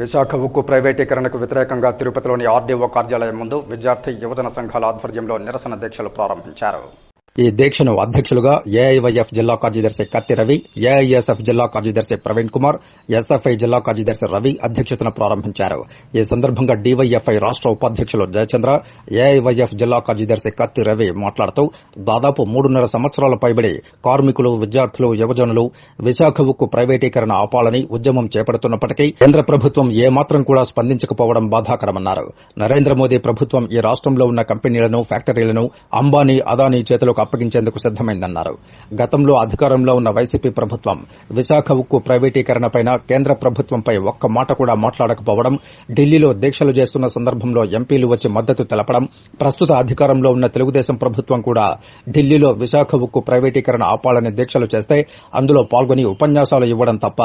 విశాఖ ఉక్కు ప్రైవేటీకరణకు వ్యతిరేకంగా తిరుపతిలోని ఆర్డీఓ కార్యాలయం ముందు విద్యార్థి యువజన సంఘాల ఆధ్వర్యంలో నిరసన దీక్షలు ప్రారంభించారు. ఈ దీక్షను అధ్యక్షులుగా ఏఐవైఎఫ్ జిల్లా కార్యదర్శి కత్తి రవి ఏఐఎస్ఎఫ్ జిల్లా కార్యదర్శి ప్రవీణ్ కుమార్ ఎస్ఎఫ్ఐ జిల్లా కార్యదర్శి రవి అధ్యక్షతన ప్రారంభించారు. ఈ సందర్భంగా డివైఎఫ్ఐ రాష్ట్ర ఉపాధ్యక్షులు జయచంద్ర ఏఐవైఎఫ్ జిల్లా కార్యదర్శి కత్తి రవి మాట్లాడుతూ దాదాపు మూడున్నర సంవత్సరాల పైబడి కార్మికులు విద్యార్థులు యువజనులు విశాఖ ఉక్కు ప్రైవేటీకరణ ఆపాలని ఉద్యమం చేపడుతున్నప్పటికీ కేంద్ర ప్రభుత్వం ఏమాత్రం కూడా స్పందించకపోవడం బాధాకరమన్నారు. నరేంద్ర మోదీ ప్రభుత్వం ఈ రాష్ట్రంలో ఉన్న కంపెనీలను ఫ్యాక్టరీలను అంబానీ అదానీ చేతులకు అప్పగించేందుకు సిద్దమైందన్నారు గతంలో అధికారంలో ఉన్న వైసీపీ ప్రభుత్వం విశాఖ ఉక్కు ప్రైవేటీకరణపైన కేంద్ర ప్రభుత్వంపై ఒక్క మాట కూడా మాట్లాడకపోవడం ఢిల్లీలో దీక్షలు చేస్తున్న సందర్భంలో ఎంపీలు వచ్చి మద్దతు తెలపడం ప్రస్తుత అధికారంలో ఉన్న తెలుగుదేశం ప్రభుత్వం కూడా ఢిల్లీలో విశాఖ ఉక్కు ప్రైవేటీకరణ ఆపాలని దీక్షలు చేస్తే అందులో పాల్గొని ఉపన్యాసాలు ఇవ్వడం తప్ప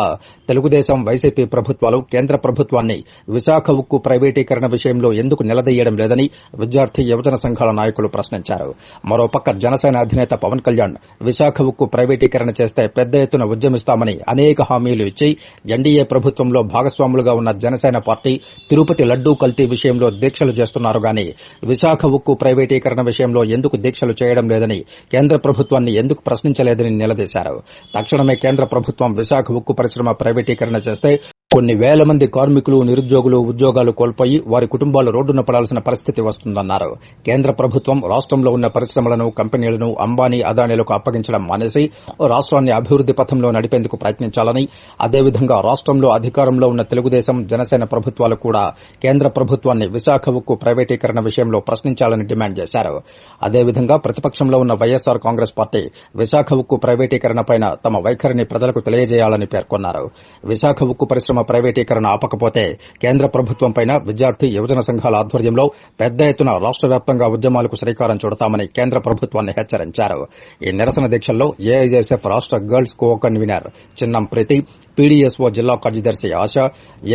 తెలుగుదేశం వైసీపీ ప్రభుత్వాలు కేంద్ర ప్రభుత్వాన్ని విశాఖ ఉక్కు ప్రైవేటీకరణ విషయంలో ఎందుకు నిలదీయడం లేదని విద్యార్థి యువజన సంఘాల నాయకులు ప్రశ్నించారు. మరోపక్క జనసేన అధినేత పవన్ కళ్యాణ్ విశాఖ ఉక్కు ప్రైవేటీకరణ చేస్తే పెద్ద ఎత్తున ఉద్యమిస్తామని అనేక హామీలు ఇచ్చి ఎన్డీఏ ప్రభుత్వంలో భాగస్వాములుగా ఉన్న జనసేన పార్టీ తిరుపతి లడ్డూ కల్తీ విషయంలో దీక్షలు చేస్తున్నారు గాని విశాఖ ఉక్కు ప్రైవేటీకరణ విషయంలో ఎందుకు దీక్షలు చేయడం లేదని కేంద్ర ప్రభుత్వాన్ని ఎందుకు ప్రశ్నించలేదని నిలదీశారు. తక్షణమే కేంద్ర ప్రభుత్వం విశాఖ ఉక్కు పరిశ్రమ ప్రైవేటీకరణ చేస్తే కొన్ని వేల మంది కార్మికులు నిరుద్యోగులు ఉద్యోగాలు కోల్పోయి వారి కుటుంబాలు రోడ్డున పడాల్సిన పరిస్థితి వస్తుందన్నారు. కేంద్ర ప్రభుత్వం రాష్ట్రంలో ఉన్న పరిశ్రమలను కంపెనీలను అంబానీ అదానీలకు అప్పగించడం మానేసి రాష్ట్రాన్ని అభివృద్ది పథంలో నడిపేందుకు ప్రయత్నించాలని అదేవిధంగా రాష్ట్రంలో అధికారంలో ఉన్న తెలుగుదేశం జనసేన ప్రభుత్వాలు కూడా కేంద్ర ప్రభుత్వాన్ని విశాఖ ఉక్కు ప్రైవేటీకరణ విషయంలో ప్రశ్నించాలని డిమాండ్ చేశారు. అదేవిధంగా ప్రతిపక్షంలో ఉన్న వైఎస్సార్ కాంగ్రెస్ పార్టీ విశాఖ ఉక్కు ప్రైవేటీకరణపై తమ వైఖరిని ప్రజలకు తెలియజేయాలని పేర్కొన్నారు. విశాఖ ఉక్కు పరిశ్రమ ప్రైవేటీకరణ ఆపకపోతే కేంద్ర ప్రభుత్వంపైన విద్యార్థి యువజన సంఘాల ఆధ్వర్యంలో పెద్ద ఎత్తున రాష్ట్ర వ్యాప్తంగా ఉద్యమాలకు శ్రీకారం చుడతామని కేంద్ర ప్రభుత్వాన్ని హెచ్చరించారు. ఈ నిరసన దీక్షల్లో A I J S F రాష్ట్ర girls co convener Chinnam Preethi P D S O జిల్లా కార్యదర్శి ఆశ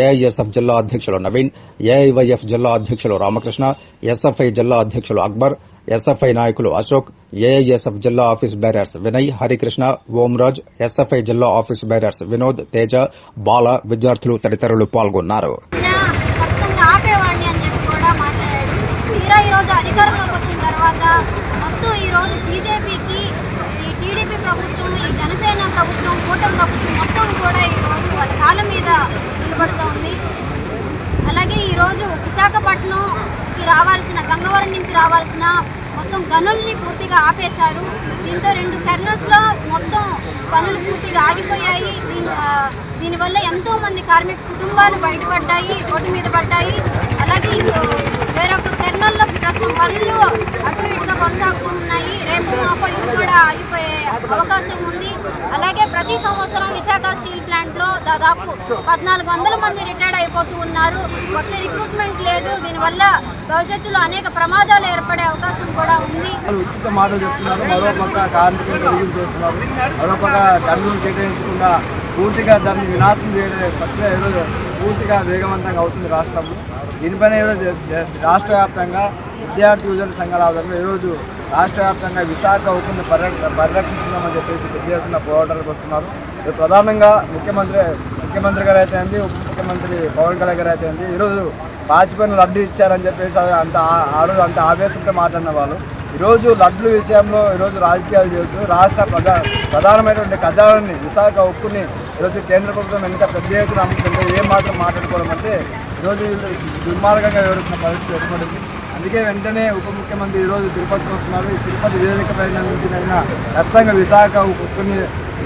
ఏఐఎస్ఎఫ్ జిల్లా అధ్యక్షులు నవీన్ ఏఐవైఎఫ్ జిల్లా అధ్యక్షులు రామకృష్ణ ఎస్ఎఫ్ఐ జిల్లా అధ్యక్షులు అక్బర్ ఎస్ఎఫ్ఐ నాయకులు అశోక్ ఏఐఎస్ఎఫ్ జిల్లా office bearers Vinay Harikrishna Omraj SFI జిల్లా ఆఫీస్ బేరర్స్ వినోద్ తేజ బాల విద్యార్థులు తదితరులు పాల్గొన్నారు. అధికారంలోకి వచ్చిన తర్వాత మొత్తం ఈరోజు బీజేపీకి ఈ టీడీపీ ప్రభుత్వం ఈ జనసేన ప్రభుత్వం కూటమి ప్రభుత్వం మొత్తం కూడా ఈరోజు వాళ్ళ కాళ్ళ మీద నిలబడుతూ ఉంది అలాగే ఈరోజు విశాఖపట్నంకి రావాల్సిన గంగవరం నుంచి రావాల్సిన మొత్తం గనుల్ని పూర్తిగా ఆపేశారు. దీంతో రెండు టెర్నల్స్లో మొత్తం పనులు పూర్తిగా ఆగిపోయాయి. దీని దీనివల్ల ఎంతో మంది కార్మిక కుటుంబాలు బయటపడ్డాయి రోడ్డు మీద పడ్డాయి. అలాగే వేరొక టెర్నల్లో ప్రస్తుతం పనులు అటు ఇటుగా కొనసాగుతూ ఉన్నాయి రేపు మాపో ఇది కూడా ఆగిపోయే అవకాశం దాదాపు పద్నాలుగు వందల మంది రిటైర్డ్ అయిపోతూ ఉన్నారు. కొత్త రిక్రూట్మెంట్ లేదు. దీనివల్ల భవిష్యత్తులో అనేక ప్రమాదాలు ఏర్పడే అవకాశం కూడా ఉంది. ఉచిత మాటలు చెప్తున్నారు. మరో పక్క కార్మికులు చేస్తున్నారు. మరో పక్క కేటాయించకుండా పూర్తిగా దాన్ని వినాశం చేయడం ప్రక్రియ ఈరోజు పూర్తిగా వేగవంతంగా అవుతుంది రాష్ట్రంలో. దీనిపైన ఈరోజు రాష్ట్ర వ్యాప్తంగా విద్యార్థి యువజన సంఘాల ఆధ్వర్యంలో ఈరోజు రాష్ట్ర వ్యాప్తంగా విశాఖ ఉక్కుని పరిరక్ష పరిరక్షించుదామని చెప్పేసి పెద్ద ఎత్తున పోరాటాలకు వస్తున్నారు. ప్రధానంగా ముఖ్యమంత్రి ముఖ్యమంత్రి గారు అయితే అంది ఉప ముఖ్యమంత్రి పవన్ కళ్యాణ్ గారు అయితే అంది ఈరోజు వాజ్పేయిని లడ్డు ఇచ్చారని చెప్పేసి అంత ఆ- రోజు అంత ఆవేశంతో మాట్లాడిన వాళ్ళు. ఈరోజు లడ్లు విషయంలో ఈరోజు రాజకీయాలు చేస్తూ రాష్ట్ర ప్రజా ప్రధానమైనటువంటి ఖజానాన్ని విశాఖ ఉక్కుని ఈరోజు కేంద్ర ప్రభుత్వం ఎంత పెద్ద ఎత్తున అమ్ముతుంటే ఏం మాత్రం మాట్లాడుకోవడం అంటే ఈరోజు దుర్మార్గంగా వివరిస్తున్న పరిస్థితి ఎటువంటి అందుకే వెంటనే ఉప ముఖ్యమంత్రి ఈరోజు తిరుపతికి వస్తున్నారు. ఈ తిరుపతి వేదిక పైన నుంచి అయినా ఖచ్చితంగా విశాఖ కొన్ని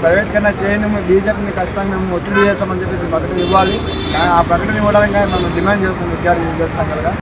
ప్రైవేట్ కన్నా చేయని బీజేపీని ఖచ్చితంగా మేము ఒత్తిడి చేస్తామని చెప్పేసి ప్రకటన ఇవ్వాలి. ఆ ప్రకటన ఇవ్వడానికి మనం డిమాండ్ చేస్తాం విద్యార్థి విద్యార్థి సంఘాలుగా.